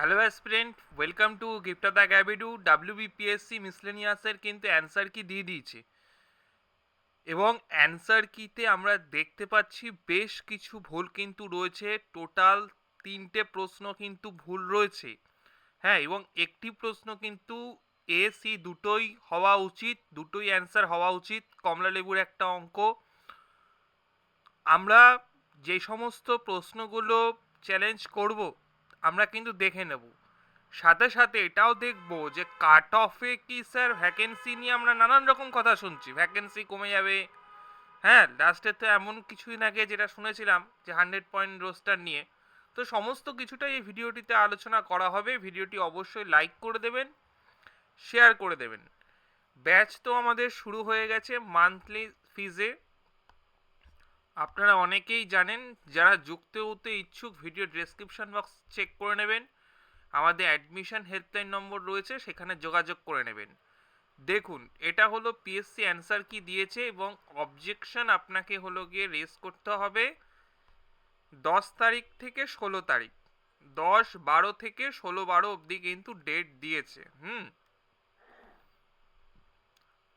Hello aspirant welcome to gift of the গ্যাবিডু WBPSC মিসলেনিয়াসের কিন্তু answer কি দিয়ে দিয়েছে। এবং অ্যান্সার কিতে আমরা দেখতে পাচ্ছি বেশ কিছু ভুল কিন্তু রয়েছে। টোটাল তিনটে প্রশ্ন কিন্তু ভুল রয়েছে। হ্যাঁ এবং একটি প্রশ্ন কিন্তু এ সি দুটোই হওয়া উচিত, দুটোই অ্যান্সার হওয়া উচিত কমলা লেবুর একটা অঙ্ক। আমরা যে সমস্ত প্রশ্নগুলো চ্যালেঞ্জ করব আমরা কিন্তু দেখে নেব। সাথে সাথে এটাও দেখব যে কাট অফে কি স্যার ভ্যাকেন্সি নিয়ে আমরা নানান রকম কথা শুনছি। ভ্যাকেন্সি কমে যাবে। হ্যাঁ লাস্টে তো এমন কিছুদিন আগে যেটা শুনেছিলাম যে হান্ড্রেড পয়েন্ট রোস্টার নিয়ে। তো সমস্ত কিছুটাই এই ভিডিওটিতে আলোচনা করা হবে। ভিডিওটি অবশ্যই লাইক করে দেবেন শেয়ার করে দেবেন। ব্যাচ তো আমাদের শুরু হয়ে গেছে মান্থলি ফিজে আপনারা অনেকেই জানেন, যারা যুক্ত হতে ইচ্ছুক ভিডিও ডেসক্রিপশন বক্স চেক করে নেবেন। আমাদের অ্যাডমিশন হেল্পলাইন নম্বর রয়েছে, সেখানে যোগাযোগ করে নেবেন। দেখুন, এটা হলো পিএসসি অ্যান্সার কি দিয়েছে এবং অবজেকশন আপনাকে হলো গিয়ে রেস করতে হবে দশ তারিখ থেকে ষোলো তারিখ। দশ, বারো থেকে ষোলো, বারো অবধি কিন্তু ডেট দিয়েছে, হুম?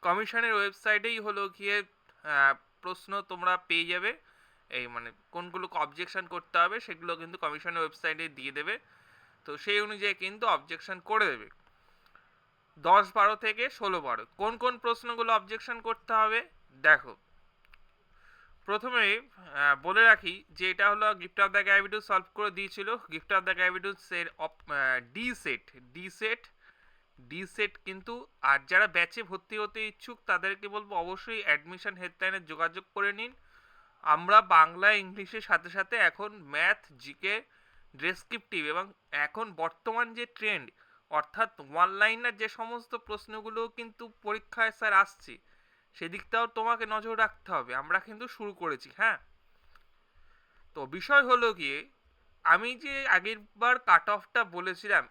কমিশনের ওয়েবসাইটেই হলো গিয়ে প্রশ্ন তোমরা পেয়ে যাবে। এই মানে কোনগুলো অবজেকশান করতে হবে সেগুলো কিন্তু কমিশনের ওয়েবসাইটে দিয়ে দেবে। তো সেই অনুযায়ী কিন্তু অবজেকশান করে দেবে। দশ বারো থেকে ষোলো বারো, কোন কোন প্রশ্নগুলো অবজেকশন করতে হবে? দেখো, প্রথমে বলে রাখি যে এটা হলো গিফট অফ দ্য গ্যাভিডু সলভ করে দিয়েছিল। গিফট অফ দ্য গ্যাভিডুস এর D set D set D set কিন্তু আর যারা ব্যাচে ভর্তি হতে ইচ্ছুক, তাদেরকে বলব অবশ্যই অ্যাডমিশন হেল্পলাইনে যোগাযোগ করে নিন। আমরা বাংলা ইংলিশের সাথে সাথে এখন ম্যাথ জিকে ডেসক্রিপটিভ এবং এখন বর্তমান যে ট্রেন্ড অর্থাৎ ওয়ান অনলাইনের যে সমস্ত প্রশ্নগুলো কিন্তু পরীক্ষায় স্যার আসছে, সেদিকটাও তোমাকে নজর রাখতে হবে। আমরা কিন্তু শুরু করেছি হ্যাঁ? তো বিষয় হলো গিয়ে আমি যে আগের বার কাট অফটা বলেছিলাম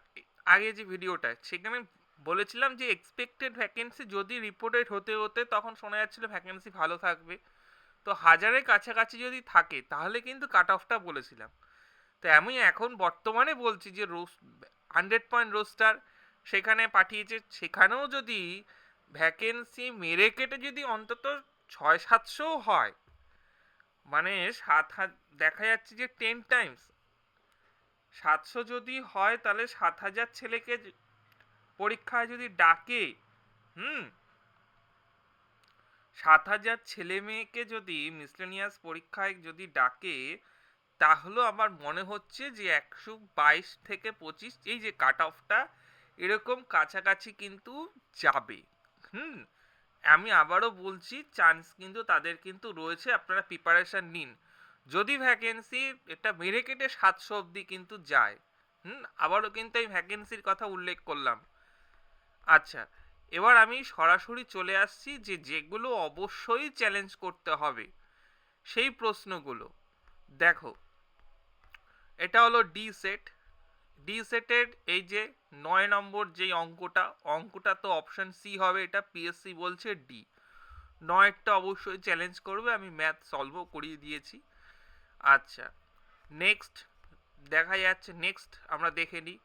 আগে যে ভিডিওটা সেখানে বলেছিলাম যে এক্সপেক্টেড ভ্যাকেন্সি যদি রিপোর্টেড হতে হতে তখন শোনা যাচ্ছিল ভ্যাকেন্সি ভালো থাকবে। তো হাজারের কাছাকাছি যদি থাকে, তাহলে কিন্তু কাট অফটা বলেছিলাম। তো আমি এখন বর্তমানে বলছি যে রোস হান্ড্রেড পয়েন্ট রোস্টার সেখানে পাঠিয়েছে। সেখানেও যদি ভ্যাকেন্সি মেরে কেটে যদি অন্তত ছয়, সাতশো হয় মানে সাত হাত, দেখা যাচ্ছে যে টেন টাইমস সাতশো যদি হয়, তাহলে সাত হাজার ছেলেকে পরীক্ষায় যদি ডাকে, হুম? সাত হাজার ছেলে মেয়েকে যদি মিসলেনিয়াস পরীক্ষায় যদি ডাকে, তাহলে আমার মনে হচ্ছে যে একশো বাইশ থেকে পঁচিশ, এই যে কাট অফটা এরকম কাছাকাছি কিন্তু যাবে। হুম? আমি আবারও বলছি চান্স কিন্তু তাদের কিন্তু রয়েছে, আপনারা প্রিপারেশন নিন। যদি ভ্যাকেন্সি এটা মেরে কেটে সাতশো অবধি কিন্তু যায়, হুম? আবারও কিন্তু এই ভ্যাকেন্সির কথা উল্লেখ করলাম। আচ্ছা এবার আমি সরাসরি চলে আসছি যে যেগুলো অবশ্যই চ্যালেঞ্জ করতে হবে। সেই প্রশ্নগুলো। দেখো, এটা হলো ডি সেট ডি সেটের এই যে নয় নম্বর যেই অঙ্কটা অঙ্কটা তো অপশন সি হবে, এটা পিএসসি বলছে ডি নয়টা অবশ্যই চ্যালেঞ্জ করবে, আমি ম্যাথ সলভও করিয়ে দিয়েছি। আচ্ছা নেক্সট দেখা যাচ্ছে নেক্সট আমরা দেখে নিই।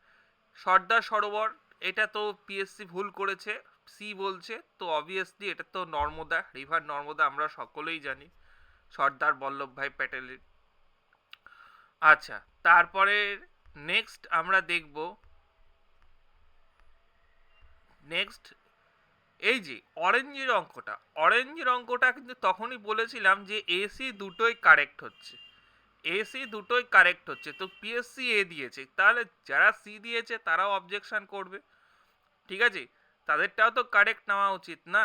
সর্দার সরোবর এটা তো পিএসসি ভুল করেছে সি বলছে, তো অবভিয়াসলি এটা তো নর্মদা, রিভার নর্মদা আমরা সকলেই জানি, সর্দার বল্লভভাই প্যাটেলের। আচ্ছা তারপরে নেক্সট আমরা দেখব নেক্সট এই যে অরেঞ্জের অঙ্কটা অরেঞ্জের অঙ্কটা কিন্তু তখনই বলেছিলাম যে এসি দুটোই কারেক্ট হচ্ছে। এসি দুটোই কারেক্ট হচ্ছে, তো পিএসসি এ দিয়েছে, তাহলে যারা সি দিয়েছে তারাও অবজেকশন করবে। ঠিক আছে? তাদেরটাও তো কারেক্ট নেওয়া উচিত না?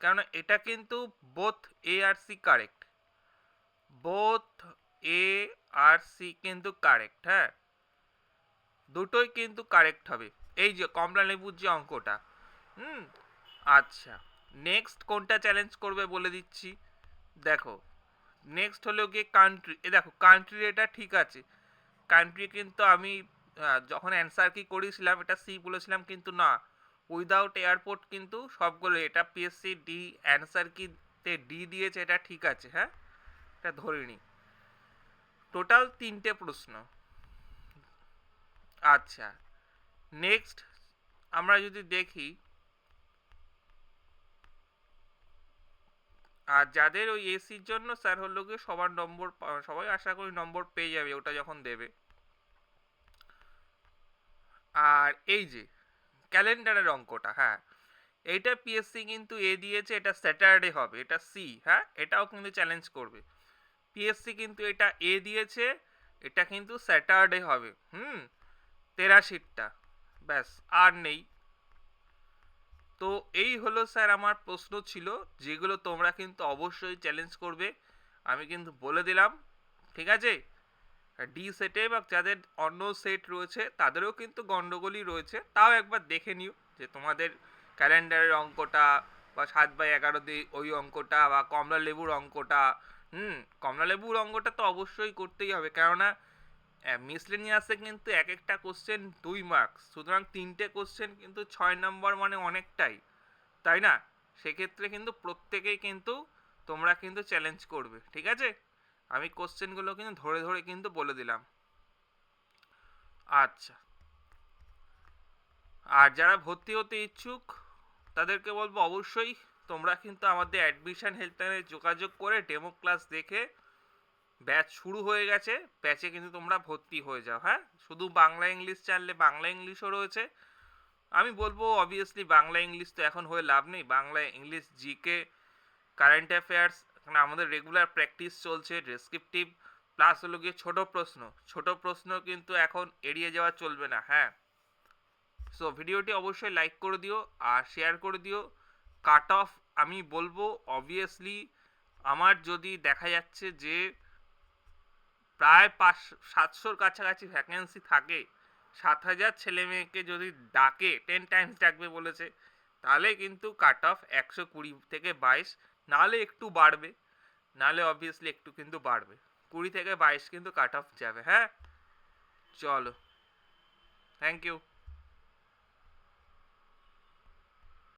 কারণ এটা কিন্তু বোথ এ আর সি কারেক্ট বোথ এ আর সি কিন্তু কারেক্ট হ্যাঁ? দুটোই কিন্তু কারেক্ট হবে। এই যে কমলা লেবুর যে অঙ্কটা, হুম? আচ্ছা নেক্সট কোনটা চ্যালেঞ্জ করবে বলে দিচ্ছি। দেখো নেক্সট হলো গিয়ে কান্ট্রি এ দেখো কান্ট্রি এটা ঠিক আছে। কান্ট্রি কিন্তু আমি যখন অ্যান্সার কি করেছিলাম এটা সি বলেছিলাম, কিন্তু না। উইদাউট এয়ারপোর্ট কিন্তু সবগুলো, এটা পিএসসি ডি অ্যান্সার কি তে ডি দিয়েছে, এটা ঠিক আছে হ্যাঁ? এটা ধরে নিই। টোটাল তিনটে প্রশ্ন। আচ্ছা নেক্সট আমরা যদি দেখি, আর যাদের ওই এসির জন্য স্যার হলো গিয়ে সবার নম্বর সবাই আশা করি নম্বর পেয়ে যাবে, ওটা যখন দেবে। আর এই যে ক্যালেন্ডারের অঙ্কটা হ্যাঁ। এইটা পিএসসি কিন্তু এ দিয়েছে, এটা স্যাটারডে হবে, এটা সি হ্যাঁ? এটাও কিন্তু চ্যালেঞ্জ করবে। পিএসসি কিন্তু এটা এ দিয়েছে, এটা কিন্তু স্যাটারডে হবে, হুম? তেরাশিটা ব্যাস, আর নেই। তো এই হলো স্যার আমার প্রশ্ন ছিল, যেগুলো তোমরা কিন্তু অবশ্যই চ্যালেঞ্জ করবে, আমি কিন্তু বলে দিলাম, ঠিক আছে? ডি সেটে বা যাদের অন্য সেট রয়েছে, তাদেরও কিন্তু গন্ডগোলই রয়েছে। তাও একবার দেখে নিও যে তোমাদের ক্যালেন্ডারের অঙ্কটা বা সাত বাই এগারো দিয়ে ওই অঙ্কটা বা কমলা লেবুর অঙ্কটা, হুম, কমলা লেবুর অঙ্কটা তো অবশ্যই করতেই হবে। কেননা মিসলেনিয়াসে কিন্তু এক একটা কোশ্চেন দুই মার্কস সুতরাং তিনটে কোশ্চেন কিন্তু ছয় নম্বর মানে অনেকটাই, তাই না? সেক্ষেত্রে কিন্তু প্রত্যেকেই কিন্তু তোমরা কিন্তু চ্যালেঞ্জ করবে, ঠিক আছে? আমি কোশ্চেনগুলো কিন্তু ধরে ধরে কিন্তু বলে দিলাম। আচ্ছা। আর যারা ভর্তি হতে ইচ্ছুক, তাদেরকে বলব অবশ্যই তোমরা কিন্তু আমাদের অ্যাডমিশন হেল্পলাইনে যোগাযোগ করে ডেমো ক্লাস দেখে ব্যাচ শুরু হয়ে গেছে ব্যাচে কিন্তু তোমরা ভর্তি হয়ে যাও হ্যাঁ? শুধু বাংলা ইংলিশ জানলে বাংলা ইংলিশও রয়েছে। আমি বলব অবভিয়াসলি বাংলা ইংলিশ তো এখন হয়ে লাভ নেই, Bangla English GK current affairs এখানে আমাদের রেগুলার প্র্যাকটিস চলছে ডেসক্রিপটিভ প্লাস হলো গিয়ে ছোট প্রশ্ন। ছোট প্রশ্ন কিন্তু এখন এড়িয়ে যাওয়া চলবে না হ্যাঁ? সো ভিডিওটি অবশ্যই লাইক করে দিও আর শেয়ার করে দিও। কাট অফ আমি বলব অবভিয়াসলি আমার যদি দেখা যাচ্ছে যে প্রায় পাঁচ, সাতশোর কাছাকাছি ভ্যাকেন্সি থাকে, সাত হাজার ছেলে মেয়েকে যদি ডাকে টেন টাইমস ডাকবে বলেছে, তাহলে কিন্তু কাট অফ একশো কুড়ি থেকে বাইশ নাহলে একটু বাড়বে নাহলে অবভিয়াসলি একটু কিন্তু বাড়বে। কুড়ি থেকে বাইশ কিন্তু কাট অফ যাবে হ্যাঁ? চলো। Thank you